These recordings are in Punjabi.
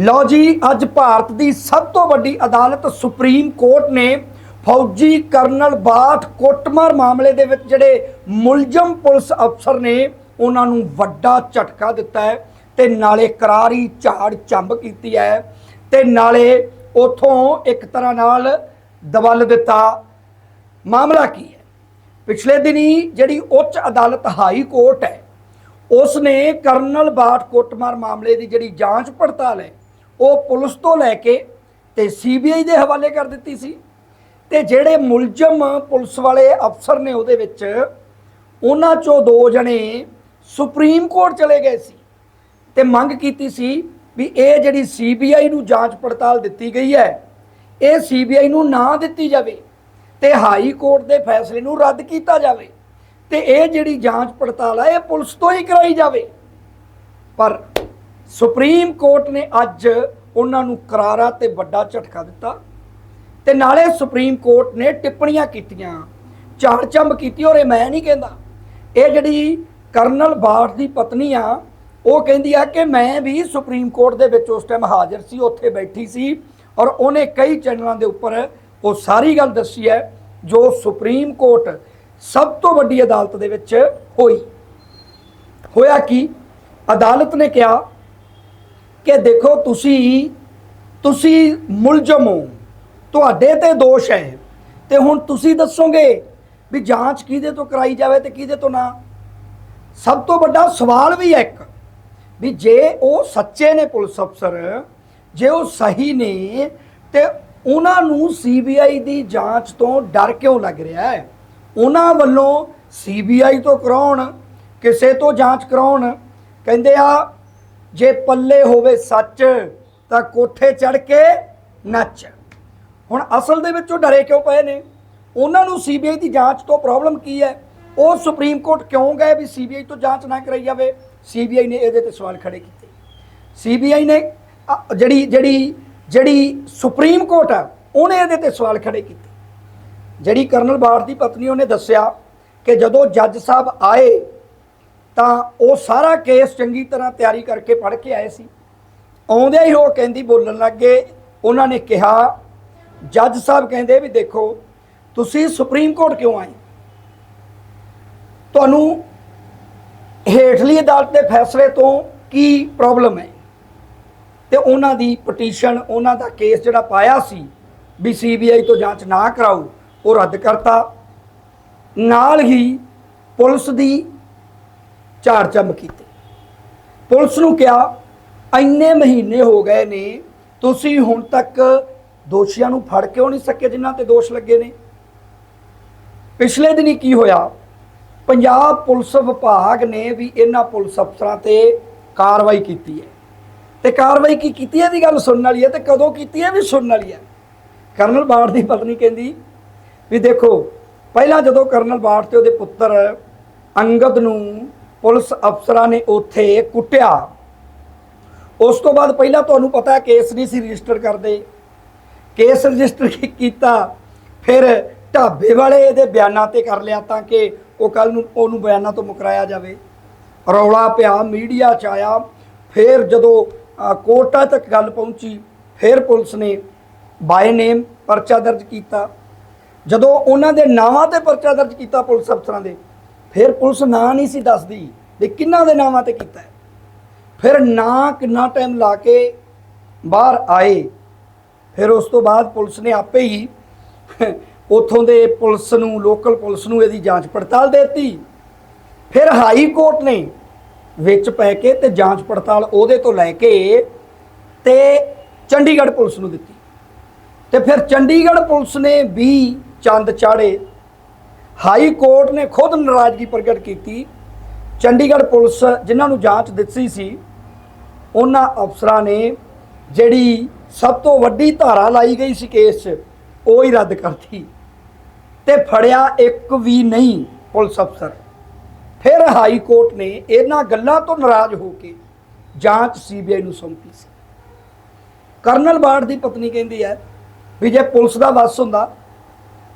ਲਓ ਜੀ, ਅੱਜ ਭਾਰਤ ਦੀ ਸਭ ਤੋਂ ਵੱਡੀ ਅਦਾਲਤ ਸੁਪਰੀਮ ਕੋਰਟ ਨੇ ਫੌਜੀ ਕਰਨਲ ਬਾਠ ਕੋਟਮਾਰ ਮਾਮਲੇ ਦੇ ਵਿੱਚ ਜਿਹੜੇ ਮੁਲਜ਼ਮ ਪੁਲਿਸ ਅਫਸਰ ਨੇ, ਉਹਨਾਂ ਨੂੰ ਵੱਡਾ ਝਟਕਾ ਦਿੱਤਾ ਹੈ ਤੇ ਨਾਲੇ ਕਰਾਰੀ ਝਾੜ ਚੰਬ ਕੀਤੀ ਹੈ ਤੇ ਨਾਲੇ ਉਥੋਂ ਇੱਕ ਤਰ੍ਹਾਂ ਨਾਲ ਦਵਲ ਦਿੱਤਾ। ਮਾਮਲਾ ਕੀ ਹੈ? ਪਿਛਲੇ ਦਿਨੀ ਜਿਹੜੀ ਉੱਚ ਅਦਾਲਤ ਹਾਈ ਕੋਰਟ ਹੈ ਉਸ ਨੇ ਕਰਨਲ ਬਾਠ ਕੋਟਮਾਰ ਮਾਮਲੇ ਦੀ ਜਿਹੜੀ ਜਾਂਚ ਪੜਤਾਲ ਹੈ ਉਹ ਪੁਲਿਸ ਤੋਂ ਲੈ ਕੇ ਤੇ ਸੀਬੀਆਈ ਦੇ ਹਵਾਲੇ ਕਰ ਦਿੱਤੀ ਸੀ। ਤੇ ਜਿਹੜੇ ਮੁਲਜ਼ਮ ਪੁਲਿਸ ਵਾਲੇ ਅਫਸਰ ਨੇ ਉਹਦੇ ਵਿੱਚ, ਉਹਨਾਂ ਚੋਂ ਦੋ ਜਣੇ ਸੁਪਰੀਮ ਕੋਰਟ ਚਲੇ ਗਏ ਸੀ ਤੇ ਮੰਗ ਕੀਤੀ ਸੀ ਵੀ ਇਹ ਜਿਹੜੀ ਸੀਬੀਆਈ ਨੂੰ ਜਾਂਚ ਪੜਤਾਲ ਦਿੱਤੀ ਗਈ ਹੈ, ਇਹ ਸੀਬੀਆਈ ਨੂੰ ਨਾ ਦਿੱਤੀ ਜਾਵੇ ਤੇ ਹਾਈ ਕੋਰਟ ਦੇ ਫੈਸਲੇ ਨੂੰ ਰੱਦ ਕੀਤਾ ਜਾਵੇ ਤੇ ਇਹ ਜਿਹੜੀ ਜਾਂਚ ਪੜਤਾਲ ਹੈ, ਇਹ ਪੁਲਿਸ ਤੋਂ ਹੀ ਕਰਾਈ ਜਾਵੇ। ਪਰ ਸੁਪਰੀਮ ਕੋਰਟ ਨੇ ਅੱਜ ਉਹਨਾਂ ਨੂੰ ਕਰਾਰਾ ਤੇ ਵੱਡਾ ਝਟਕਾ ਦਿੱਤਾ ਤੇ ਨਾਲੇ ਸੁਪਰੀਮ ਕੋਰਟ ਨੇ ਟਿੱਪਣੀਆਂ ਕੀਤੀਆਂ ਝਾੜ ਚੰਬ ਕੀਤੀ ਔਰ ਇਹ ਮੈਂ ਨਹੀਂ ਕਹਿੰਦਾ। ਇਹ ਜਿਹੜੀ ਕਰਨਲ ਬਾਠ ਦੀ ਪਤਨੀ ਆ, ਉਹ ਕਹਿੰਦੀ ਆ ਕਿ ਮੈਂ ਵੀ ਸੁਪਰੀਮ ਕੋਰਟ ਦੇ ਵਿੱਚ ਉਸ ਟਾਈਮ ਹਾਜ਼ਰ ਸੀ, ਉੱਥੇ ਬੈਠੀ ਸੀ ਔਰ ਉਹਨੇ ਕਈ ਚੈਨਲਾਂ ਦੇ ਉੱਪਰ ਉਹ ਸਾਰੀ ਗੱਲ ਦੱਸੀ ਹੈ, ਜੋ ਸੁਪਰੀਮ ਕੋਰਟ ਸਭ ਤੋਂ ਵੱਡੀ ਅਦਾਲਤ ਦੇ ਵਿੱਚ ਹੋਈ। ਹੋਇਆ ਕਿ? ਅਦਾਲਤ ਨੇ ਕਿਹਾ ਕਿ ਦੇਖੋ ਤੁਸੀਂ ਤੁਸੀਂ ਮੁਲਜ਼ਮ ਹੋ, ਤੁਹਾਡੇ ਤੇ ਦੋਸ਼ ਹੈ। ਤੇ ਹੁਣ ਤੁਸੀਂ ਦੱਸੋਗੇ ਵੀ ਜਾਂਚ ਕਿਹਦੇ ਤੋਂ ਕਰਾਈ ਜਾਵੇ ਤੇ ਕਿਹਦੇ ਤੋਂ ਨਾ? ਸਭ ਤੋਂ ਵੱਡਾ ਸਵਾਲ ਵੀ ਹੈ ਇੱਕ, ਵੀ ਜੇ ਉਹ ਸੱਚੇ ਨੇ ਪੁਲਿਸ ਅਫਸਰ, ਜੇ ਉਹ ਸਹੀ ਨੇ, ਤੇ ਉਹਨਾਂ ਨੂੰ ਸੀਬੀਆਈ ਦੀ ਜਾਂਚ ਤੋਂ ਡਰ ਕਿਉਂ ਲੱਗ ਰਿਹਾ ਹੈ? ਉਹਨਾਂ ਵੱਲੋਂ ਸੀਬੀਆਈ ਤੋਂ ਕਰਾਉਣ, ਕਿਸੇ ਤੋਂ ਜਾਂਚ ਕਰਾਉਣ। ਕਹਿੰਦੇ ਆ ਜੇ ਪੱਲੇ ਹੋਵੇ ਸੱਚ, ਤਾਂ ਕੋਠੇ ਚੜ ਕੇ ਨੱਚ। ਹੁਣ ਅਸਲ ਦੇ ਵਿੱਚ ਉਹ ਡਰੇ ਕਿਉਂ ਪਏ ਨੇ? ਉਹਨਾਂ ਨੂੰ ਸੀਬੀਆਈ ਦੀ ਜਾਂਚ ਤੋਂ ਪ੍ਰੋਬਲਮ ਕੀ ਹੈ? ਉਹ ਸੁਪਰੀਮ ਕੋਰਟ ਕਿਉਂ ਗਏ ਵੀ ਸੀਬੀਆਈ ਤੋਂ ਜਾਂਚ ਨਾ ਕਰਾਈ ਜਾਵੇ? ਸੀਬੀਆਈ ਨੇ ਇਹਦੇ ਤੇ ਸਵਾਲ ਖੜੇ ਕੀਤੇ। ਸੀਬੀਆਈ ਨੇ ਜਿਹੜੀ ਜਿਹੜੀ ਜਿਹੜੀ ਸੁਪਰੀਮ ਕੋਰਟ ਆ, ਉਹਨੇ ਇਹਦੇ ਤੇ ਸਵਾਲ ਖੜੇ ਕੀਤੇ। ਜਿਹੜੀ ਕਰਨਲ ਬਾਠ ਦੀ ਪਤਨੀ ਉਹਨੇ ਦੱਸਿਆ ਕਿ ਜਦੋਂ ਜੱਜ ਸਾਹਿਬ ਆਏ ਤਾਂ ਉਹ ਸਾਰਾ ਕੇਸ ਚੰਗੀ ਤਰ੍ਹਾਂ ਤਿਆਰੀ ਕਰਕੇ ਪੜ੍ਹ ਕੇ ਆਏ ਸੀ। ਆਉਂਦੇ ਹੀ ਉਹ ਕਹਿੰਦੀ ਬੋਲਣ ਲੱਗੇ ਉਹਨਾਂ ਨੇ ਕਿਹਾ, ਜੱਜ ਸਾਹਿਬ ਕਹਿੰਦੇ ਵੀ ਦੇਖੋ, ਤੁਸੀਂ ਸੁਪਰੀਮ ਕੋਰਟ ਕਿਉਂ ਆਏ? ਤੁਹਾਨੂੰ ਹੇਠਲੀ ਅਦਾਲਤ ਦੇ ਫੈਸਲੇ ਤੋਂ ਕੀ ਪ੍ਰੋਬਲਮ ਹੈ? ਤੇ ਉਹਨਾਂ ਦੀ ਪਟੀਸ਼ਨ, ਉਹਨਾਂ ਦਾ ਕੇਸ ਜਿਹੜਾ ਪਾਇਆ ਸੀ ਵੀ ਸੀਬੀਆਈ ਤੋਂ ਜਾਂਚ ਨਾ ਕਰਾਓ, ਉਹ ਰੱਦ ਕਰਤਾ। ਨਾਲ ਹੀ ਪੁਲਿਸ ਦੀ ਝਾੜ ਚੰਬ ਕੀਤੇ। ਪੁਲਿਸ ਨੂੰ ਕਿਹਾ, ਇੰਨੇ ਮਹੀਨੇ ਹੋ ਗਏ ਨੇ, ਤੁਸੀਂ ਹੁਣ ਤੱਕ ਦੋਸ਼ੀਆਂ ਨੂੰ ਫੜ ਕਿਉਂ ਨਹੀਂ ਸਕੇ ਜਿਨ੍ਹਾਂ ਤੇ ਦੋਸ਼ ਲੱਗੇ ਨੇ? ਪਿਛਲੇ ਦਿਨੀ ਕੀ ਹੋਇਆ? ਪੰਜਾਬ ਪੁਲਿਸ ਵਿਭਾਗ ਨੇ ਵੀ ਇਹਨਾਂ ਪੁਲਿਸ ਅਫਸਰਾਂ ਤੇ ਕਾਰਵਾਈ ਕੀਤੀ ਹੈ। ਤੇ ਕਾਰਵਾਈ ਕੀ ਕੀਤੀ ਹੈ ਦੀ ਗੱਲ ਸੁਣਨ ਵਾਲੀ ਹੈ ਤੇ ਕਦੋਂ ਕੀਤੀ ਹੈ ਵੀ ਸੁਣਨ ਵਾਲੀ ਹੈ? ਕਰਨਲ ਬਾਠ ਦੀ ਪਤਨੀ ਕਹਿੰਦੀ ਵੀ ਦੇਖੋ, ਪਹਿਲਾਂ ਜਦੋਂ ਕਰਨਲ ਬਾਠ ਤੇ ਉਹਦੇ ਪੁੱਤਰ ਅੰਗਦ ਨੂੰ ਪੁਲਿਸ ਅਫਸਰਾਂ ਨੇ ਉੱਥੇ ਕੁੱਟਿਆ। ਉਸ ਤੋਂ ਬਾਅਦ ਪਹਿਲਾਂ ਤੁਹਾਨੂੰ ਪਤਾ ਹੈ ਕੇਸ ਨਹੀਂ ਸੀ ਰਜਿਸਟਰ ਕਰਦੇ। ਕੇਸ ਰਜਿਸਟਰ ਕੀ- ਕੀਤਾ, ਫਿਰ ਢਾਬੇ ਵਾਲੇ ਇਹਦੇ ਬਿਆਨਾਂ ਤੇ ਕਰ ਲਿਆ ਤਾਂ ਕਿ ਉਹ ਕੱਲ ਨੂੰ ਉਹਨੂੰ ਬਿਆਨਾਂ ਤੋਂ ਮੁਕਰਾਇਆ ਜਾਵੇ। ਰੌਲਾ ਪਿਆ, ਮੀਡੀਆ ਚ ਆਇਆ। ਫਿਰ ਜਦੋਂ ਕੋਰਟਾਂ ਤੱਕ ਗੱਲ ਪਹੁੰਚੀ, ਫਿਰ ਪੁਲਿਸ ਨੇ ਬਾਏ ਨੇਮ ਪਰਚਾ ਦਰਜ ਕੀਤਾ। ਜਦੋਂ ਉਹਨਾਂ ਦੇ ਨਾਵਾਂ ਤੇ ਪਰਚਾ ਦਰਜ ਕੀਤਾ ਪੁਲਿਸ ਅਫਸਰਾਂ ਦੇ ਫਿਰ ਪੁਲਿਸ ਨਾਂ ਨਹੀਂ ਸੀ ਦੱਸਦੀ ਵੀ ਕਿਹਨਾਂ ਦੇ ਨਾਵਾਂ ਤੇ ਕੀਤਾ ਫਿਰ ਨਾਂ ਕਿੰਨਾ ਟਾਈਮ ਲਾ ਕੇ ਬਾਹਰ ਆਏ, ਫਿਰ ਉਸ ਤੋਂ ਬਾਅਦ ਪੁਲਿਸ ਨੇ ਆਪੇ ਹੀ ਉਥੋਂ ਦੇ ਪੁਲਿਸ ਨੂੰ ਲੋਕਲ ਪੁਲਿਸ ਨੂੰ ਇਹਦੀ ਜਾਂਚ ਪੜਤਾਲ ਦੇ ਦਿੱਤੀ। ਫਿਰ ਹਾਈ ਕੋਰਟ ਨੇ ਵਿੱਚ ਪੈ ਕੇ ਤੇ ਜਾਂਚ ਪੜਤਾਲ ਉਹਦੇ ਤੋਂ ਲੈ ਕੇ ਤੇ ਚੰਡੀਗੜ੍ਹ ਪੁਲਿਸ ਨੂੰ ਦਿੱਤੀ। ਤੇ ਫਿਰ ਚੰਡੀਗੜ੍ਹ ਪੁਲਿਸ ਨੇ ਵੀ ਚੰਦ ਚਾੜੇ ਹਾਈ ਕੋਰਟ ਨੇ ਖੁਦ ਨਾਰਾਜ਼ਗੀ ਪ੍ਰਗਟ ਕੀਤੀ। ਚੰਡੀਗੜ੍ਹ ਪੁਲਿਸ ਜਿਨ੍ਹਾਂ ਨੂੰ ਜਾਂਚ ਦਿੱਤੀ ਸੀ, ਉਹਨਾਂ ਅਫਸਰਾਂ ਨੇ ਜਿਹੜੀ ਸਭ ਤੋਂ ਵੱਡੀ ਧਾਰਾ ਲਾਈ ਗਈ ਸੀ ਕੇਸ 'ਚ, ਉਹ ਹੀ ਰੱਦ ਕਰਤੀ। ਤੇ ਫੜਿਆ ਇੱਕ ਵੀ ਨਹੀਂ ਪੁਲਿਸ ਅਫਸਰ। ਫਿਰ ਹਾਈ ਕੋਰਟ ਨੇ ਇਹਨਾਂ ਗੱਲਾਂ ਤੋਂ ਨਾਰਾਜ਼ ਹੋ ਕੇ ਜਾਂਚ ਸੀਬੀਆਈ ਨੂੰ ਸੌਂਪੀ ਸੀ। ਕਰਨਲ ਬਾੜ ਦੀ ਪਤਨੀ ਕਹਿੰਦੀ ਹੈ ਵੀ ਜੇ ਪੁਲਿਸ ਦਾ ਵੱਸ ਹੁੰਦਾ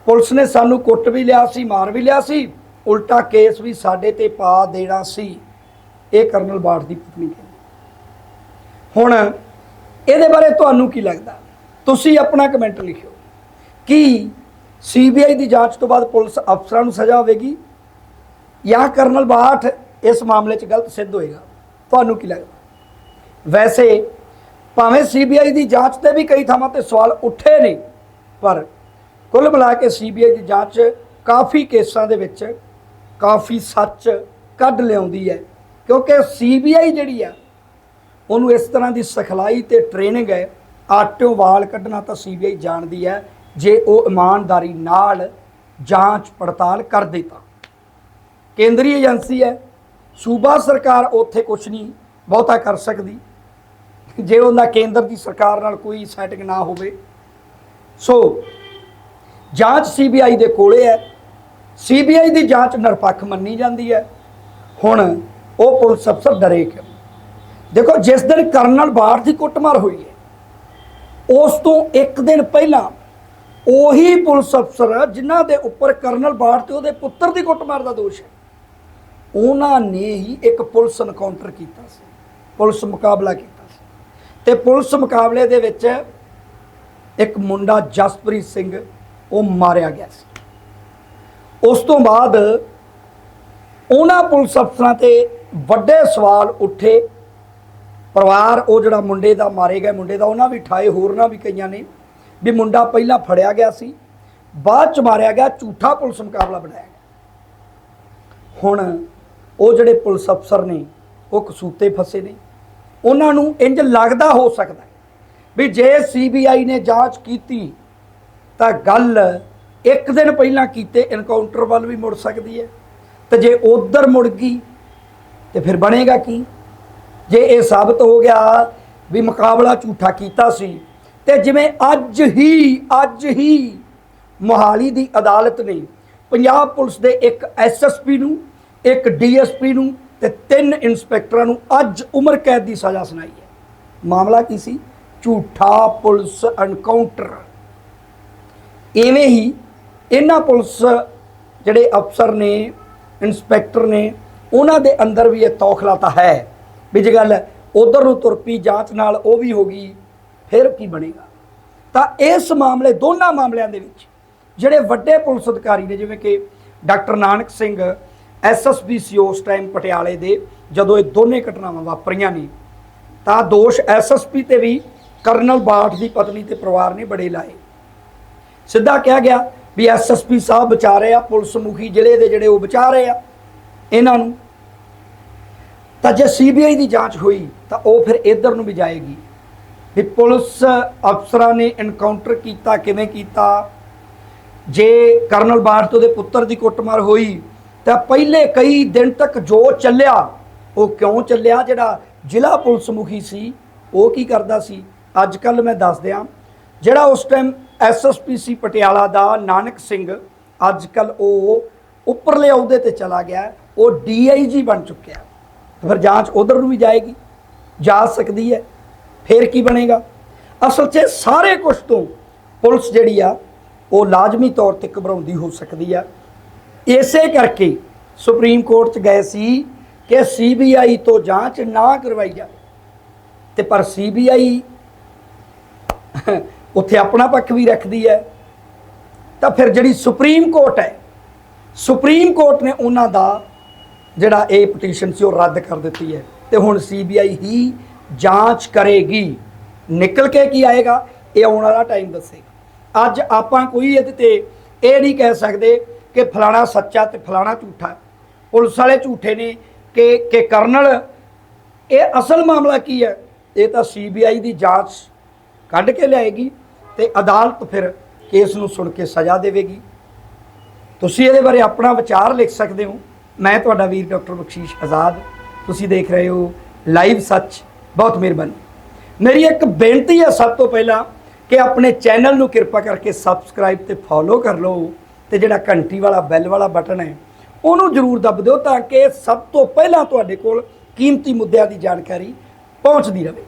ਪੁਲਿਸ ਨੇ ਸਾਨੂੰ ਕੁੱਟ ਵੀ ਲਿਆ ਸੀ, ਮਾਰ ਵੀ ਲਿਆ ਸੀ, ਉਲਟਾ ਕੇਸ ਵੀ ਸਾਡੇ ਤੇ ਪਾ ਦੇਣਾ ਸੀ। ਇਹ ਕਰਨਲ ਬਾਠ ਦੀ ਪਤਨੀ ਕਹਿੰਦੀ। ਹੁਣ ਇਹਦੇ ਬਾਰੇ ਤੁਹਾਨੂੰ ਕੀ ਲੱਗਦਾ? ਤੁਸੀਂ ਆਪਣਾ ਕਮੈਂਟ ਲਿਖਿਓ। ਕੀ ਸੀਬੀਆਈ ਦੀ ਜਾਂਚ ਤੋਂ ਬਾਅਦ ਪੁਲਿਸ ਅਫਸਰਾਂ ਨੂੰ ਸਜ਼ਾ ਹੋਵੇਗੀ? ਜਾਂ ਕਰਨਲ ਬਾਠ ਇਸ ਮਾਮਲੇ 'ਚ ਗਲਤ ਸਿੱਧ ਹੋਏਗਾ? ਤੁਹਾਨੂੰ ਕੀ ਲੱਗਦਾ? ਵੈਸੇ ਭਾਵੇਂ ਸੀਬੀਆਈ ਦੀ ਜਾਂਚ ਤੇ ਵੀ ਕਈ ਥਾਵਾਂ ਤੇ ਸਵਾਲ ਉੱਠੇ ਨੇ, ਪਰ ਕੁੱਲ ਮਿਲਾ ਕੇ ਸੀਬੀਆਈ ਦੀ ਜਾਂਚ ਕਾਫੀ ਕੇਸਾਂ ਦੇ ਵਿੱਚ ਕਾਫੀ ਸੱਚ ਕੱਢ ਲਿਆਉਂਦੀ ਹੈ, ਕਿਉਂਕਿ ਸੀਬੀਆਈ ਜਿਹੜੀ ਆ, ਉਹਨੂੰ ਇਸ ਤਰ੍ਹਾਂ ਦੀ ਸਿਖਲਾਈ ਤੇ ਟ੍ਰੇਨਿੰਗ ਹੈ, ਆਟੋ ਵਾਲ ਕੱਢਣਾ ਤਾਂ ਸੀਬੀਆਈ ਜਾਣਦੀ ਹੈ, ਜੇ ਉਹ ਇਮਾਨਦਾਰੀ ਨਾਲ ਜਾਂਚ ਪੜਤਾਲ ਕਰਦੇ ਤਾਂ। ਕੇਂਦਰੀ ਏਜੰਸੀ ਹੈ, ਸੂਬਾ ਸਰਕਾਰ ਉੱਥੇ ਕੁਝ ਨਹੀਂ, ਬਹੁਤਾ ਕਰ ਸਕਦੀ। ਜੇ ਉਹਨਾਂ ਕੇਂਦਰ ਦੀ ਸਰਕਾਰ ਨਾਲ ਕੋਈ ਸੈਟਿੰਗ ਨਾ ਹੋਵੇ। ਸੋ ਜਾਂਚ ਸੀਬੀਆਈ ਦੇ ਕੋਲੇ ਹੈ। ਸੀਬੀਆਈ ਦੀ ਜਾਂਚ ਨਿਰਪੱਖ ਮੰਨੀ ਜਾਂਦੀ ਹੈ। ਹੁਣ ਉਹ ਪੁਲਿਸ ਅਫਸਰ ਡਰੇ ਕਿਉਂ? ਦੇਖੋ, ਜਿਸ ਦਿਨ ਕਰਨਲ ਬਾੜ ਦੀ ਕੁੱਟਮਾਰ ਹੋਈ ਹੈ, ਉਸ ਤੋਂ ਇੱਕ ਦਿਨ ਪਹਿਲਾਂ ਉਹੀ ਪੁਲਿਸ ਅਫਸਰ ਜਿਨ੍ਹਾਂ ਦੇ ਉੱਪਰ ਕਰਨਲ ਬਾੜ ਤੇ ਉਹਦੇ ਪੁੱਤਰ ਦੀ ਕੁੱਟਮਾਰ ਦਾ ਦੋਸ਼ ਹੈ। ਉਹਨਾਂ ਨੇ ਹੀ ਇੱਕ ਪੁਲਿਸ ਐਨਕਾਊਂਟਰ ਕੀਤਾ ਸੀ, ਪੁਲਿਸ ਮੁਕਾਬਲਾ ਕੀਤਾ ਸੀ ਤੇ ਪੁਲਿਸ ਮੁਕਾਬਲੇ ਦੇ ਵਿੱਚ ਇੱਕ ਮੁੰਡਾ ਜਸਪ੍ਰੀਤ ਸਿੰਘ ਉਹ ਮਾਰਿਆ ਗਿਆ ਸੀ। ਉਸ ਤੋਂ ਬਾਅਦ ਉਹਨਾਂ ਪੁਲਿਸ ਅਫਸਰਾਂ ਤੇ ਵੱਡੇ ਸਵਾਲ ਉੱਠੇ। ਪਰਿਵਾਰ, ਉਹ ਜਿਹੜਾ ਮੁੰਡੇ ਦਾ ਮਾਰੇ ਗਏ, ਮੁੰਡੇ ਦਾ ਉਹਨਾਂ ਵੀ ਠਾਏ, ਹੋਰਨਾਂ ਵੀ ਕਈਆਂ ਨੇ, ਵੀ ਮੁੰਡਾ ਪਹਿਲਾਂ ਫੜਿਆ ਗਿਆ ਸੀ, ਬਾਅਦ ਚ ਮਾਰਿਆ ਗਿਆ, ਝੂਠਾ ਪੁਲਿਸ ਮੁਕਾਬਲਾ ਬਣਾਇਆ ਗਿਆ। ਹੁਣ ਉਹ ਜਿਹੜੇ ਪੁਲਿਸ ਅਫਸਰ ਨੇ, ਉਹ ਕਸੂਤੇ ਫਸੇ ਨੇ। ਉਹਨਾਂ ਨੂੰ ਇੰਜ ਲੱਗਦਾ ਹੋ ਸਕਦਾ ਵੀ ਜੇ ਸੀਬੀਆਈ ਨੇ ਜਾਂਚ ਕੀਤੀ ਤਾਂ ਗੱਲ ਇੱਕ ਦਿਨ ਪਹਿਲਾਂ ਕੀਤੇ ਇਨਕਾਊਂਟਰ ਵੱਲ ਵੀ ਮੁੜ ਸਕਦੀ ਹੈ। ਤੇ ਜੇ ਉਧਰ ਮੁੜ ਗਈ, ਤੇ ਫਿਰ ਬਣੇਗਾ ਕੀ? ਜੇ ਇਹ ਸਾਬਤ ਹੋ ਗਿਆ ਵੀ ਮੁਕਾਬਲਾ ਝੂਠਾ ਕੀਤਾ ਸੀ, ਤੇ ਜਿਵੇਂ ਅੱਜ ਹੀ ਅੱਜ ਹੀ ਮੋਹਾਲੀ ਦੀ ਅਦਾਲਤ ਨੇ ਪੰਜਾਬ ਪੁਲਿਸ ਦੇ ਇੱਕ ਐਸਐਸਪੀ ਨੂੰ, ਇੱਕ ਡੀਐਸਪੀ ਨੂੰ ਤੇ ਤਿੰਨ ਇੰਸਪੈਕਟਰਾਂ ਨੂੰ ਅੱਜ ਉਮਰ ਕੈਦ ਦੀ ਸਜ਼ਾ ਸੁਣਾਈ ਹੈ। ਮਾਮਲਾ ਕੀ ਸੀ? ਝੂਠਾ ਪੁਲਿਸ ਐਨਕਾਊਂਟਰ ਇਵੇਂ ਹੀ ਇਹਨਾਂ ਪੁਲਿਸ ਜਿਹੜੇ ਅਫਸਰ ਨੇ, ਇੰਸਪੈਕਟਰ ਨੇ, ਉਹਨਾਂ ਦੇ ਅੰਦਰ ਵੀ ਇਹ ਤੌਖਲਾ ਤਾਂ ਹੈ ਵੀ ਜੇ ਗੱਲ ਉਧਰ ਨੂੰ ਤੁਰ ਤੁਰਪੀ ਜਾਂਚ ਨਾਲ ਉਹ ਵੀ ਹੋ ਗਈ, ਫਿਰ ਕੀ ਬਣੇਗਾ? ਤਾਂ ਇਸ ਮਾਮਲੇ, ਦੋਨਾਂ ਮਾਮਲਿਆਂ ਦੇ ਵਿੱਚ ਜਿਹੜੇ ਵੱਡੇ ਪੁਲਿਸ ਅਧਿਕਾਰੀ ਨੇ, ਜਿਵੇਂ ਕਿ ਡਾਕਟਰ ਨਾਨਕ ਸਿੰਘ ਐਸਐਸਪੀ ਸੀ ਉਸ ਟਾਈਮ ਪਟਿਆਲੇ ਦੇ, ਜਦੋਂ ਇਹ ਦੋਨੇ ਘਟਨਾਵਾਂ ਵਾਪਰੀਆਂ ਨੇ, ਤਾਂ ਦੋਸ਼ ਐਸਐਸਪੀ ਤੇ ਵੀ, ਕਰਨਲ ਬਾਠ ਦੀ ਪਤਨੀ ਤੇ ਪਰਿਵਾਰ ਨੇ ਬੜੇ ਲਾਏ। ਸਿੱਧਾ ਕਿਹਾ ਗਿਆ ਵੀ ਐਸਐਸਪੀ ਸਾਹਿਬ ਬਚਾ ਰਹੇ ਆ, ਪੁਲਿਸ ਮੁਖੀ ਜ਼ਿਲ੍ਹੇ ਦੇ ਜਿਹੜੇ ਉਹ ਬਚਾ ਰਹੇ ਆ। ਇਹਨਾਂ ਨੂੰ ਤਾਂ ਜੇ ਸੀਬੀਆਈ ਦੀ ਜਾਂਚ ਹੋਈ, ਤਾਂ ਉਹ ਫਿਰ ਇਧਰ ਨੂੰ ਵੀ ਜਾਏਗੀ। ਵੀ ਪੁਲਿਸ ਅਫਸਰਾਂ ਨੇ ਐਨਕਾਊਂਟਰ ਕੀਤਾ, ਕਿਵੇਂ ਕੀਤਾ? ਜੇ ਕਰਨਲ ਬਾਰਤੋ ਦੇ ਪੁੱਤਰ ਦੀ ਕੁੱਟਮਾਰ ਹੋਈ, ਤਾਂ ਪਹਿਲੇ ਕਈ ਦਿਨ ਤੱਕ ਜੋ ਚੱਲਿਆ, ਉਹ ਕਿਉਂ ਚੱਲਿਆ? ਜਿਹੜਾ ਜ਼ਿਲ੍ਹਾ ਪੁਲਿਸ ਮੁਖੀ ਸੀ, ਉਹ ਕੀ ਕਰਦਾ ਸੀ? ਅੱਜ ਕੱਲ ਮੈਂ ਦੱਸ ਦਿਆਂ, ਜਿਹੜਾ ਉਸ ਟਾਈਮ ਐਸਐਸਪੀ ਸੀ ਪਟਿਆਲਾ ਦਾ ਨਾਨਕ ਸਿੰਘ ਅੱਜ ਕੱਲ ਉਹ ਉੱਪਰਲੇ ਅਹੁਦੇ ਤੇ ਚਲਾ ਗਿਆ ਉਹ ਡੀਆਈਜੀ ਬਣ ਚੁੱਕਿਆ ਫਿਰ ਜਾਂਚ ਉਧਰ ਨੂੰ ਵੀ ਜਾਏਗੀ, ਜਾ ਸਕਦੀ ਹੈ, ਫਿਰ ਕੀ ਬਣੇਗਾ? ਅਸਲ 'ਚ ਸਾਰੇ ਕੁਝ ਤੋਂ ਪੁਲਿਸ ਜਿਹੜੀ ਆ, ਉਹ ਲਾਜ਼ਮੀ ਤੌਰ ਤੇ ਘਬਰਾਉਂਦੀ ਹੋ ਸਕਦੀ ਆ। ਇਸੇ ਕਰਕੇ ਸੁਪਰੀਮ ਕੋਰਟ 'ਚ ਗਏ ਸੀ ਕਿ ਸੀਬੀਆਈ ਤੋਂ ਜਾਂਚ ਨਾ ਕਰਵਾਈ ਜਾਵੇ। ਤੇ ਪਰ ਸੀਬੀਆਈ ਉੱਥੇ ਆਪਣਾ ਪੱਖ ਵੀ ਰੱਖਦੀ ਹੈ। ਤਾਂ ਫਿਰ ਜਿਹੜੀ ਸੁਪਰੀਮ ਕੋਰਟ ਹੈ, ਸੁਪਰੀਮ ਕੋਰਟ ਨੇ ਉਹਨਾਂ ਦਾ ਜਿਹੜਾ ਇਹ ਪਟੀਸ਼ਨ ਸੀ ਉਹ ਰੱਦ ਕਰ ਦਿੱਤੀ ਹੈ। ਤੇ ਹੁਣ ਸੀਬੀਆਈ ਹੀ ਜਾਂਚ ਕਰੇਗੀ। ਨਿਕਲ ਕੇ ਕੀ ਆਏਗਾ, ਇਹ ਆਉਣ ਵਾਲਾ ਟਾਈਮ ਦੱਸੇਗਾ। ਅੱਜ ਆਪਾਂ ਕੋਈ ਇਹਦੇ ਤੇ ਇਹ ਨਹੀਂ ਕਹਿ ਸਕਦੇ ਕਿ ਫਲਾਣਾ ਸੱਚਾ ਤੇ ਫਲਾਣਾ ਝੂਠਾ। ਪੁਲਿਸ ਵਾਲੇ ਝੂਠੇ ਨੇ ਕਿ ਕਿ ਕਰਨਲ। ਇਹ ਅਸਲ ਮਾਮਲਾ ਕੀ ਹੈ? ਇਹ ਤਾਂ ਸੀਬੀਆਈ ਦੀ ਜਾਂਚ ਕੱਢ ਕੇ ਲਿਆਏਗੀ। ਤੇ ਅਦਾਲਤ ਫਿਰ ਕੇਸ ਨੂੰ ਸੁਣ ਕੇ ਸਜ਼ਾ ਦੇਵੇਗੀ। ਤੁਸੀਂ ਇਹਦੇ ਬਾਰੇ ਆਪਣਾ ਵਿਚਾਰ ਲਿਖ ਸਕਦੇ ਹੋ। ਮੈਂ ਤੁਹਾਡਾ ਵੀਰ ਡਾਕਟਰ ਬਖਸ਼ੀਸ਼ ਆਜ਼ਾਦ। ਤੁਸੀਂ ਦੇਖ ਰਹੇ ਹੋ ਲਾਈਵ ਸੱਚ। ਬਹੁਤ ਮਿਹਰਬਾਨੀ। ਮੇਰੀ ਇੱਕ ਬੇਨਤੀ ਹੈ ਸਭ ਤੋਂ ਪਹਿਲਾਂ ਕਿ ਆਪਣੇ ਚੈਨਲ ਨੂੰ ਕਿਰਪਾ ਕਰਕੇ ਸਬਸਕ੍ਰਾਈਬ ਤੇ ਫੋਲੋ ਕਰ ਲਓ ਤੇ ਜਿਹੜਾ ਘੰਟੀ ਵਾਲਾ ਬੈਲ ਵਾਲਾ ਬਟਨ ਹੈ, ਉਹਨੂੰ ਜ਼ਰੂਰ ਦੱਬ ਦਿਓ ਤਾਂ ਕਿ ਸਭ ਤੋਂ ਪਹਿਲਾਂ ਤੁਹਾਡੇ ਕੋਲ ਕੀਮਤੀ ਮੁੱਦਿਆਂ ਦੀ ਜਾਣਕਾਰੀ ਪਹੁੰਚਦੀ ਰਹੇ।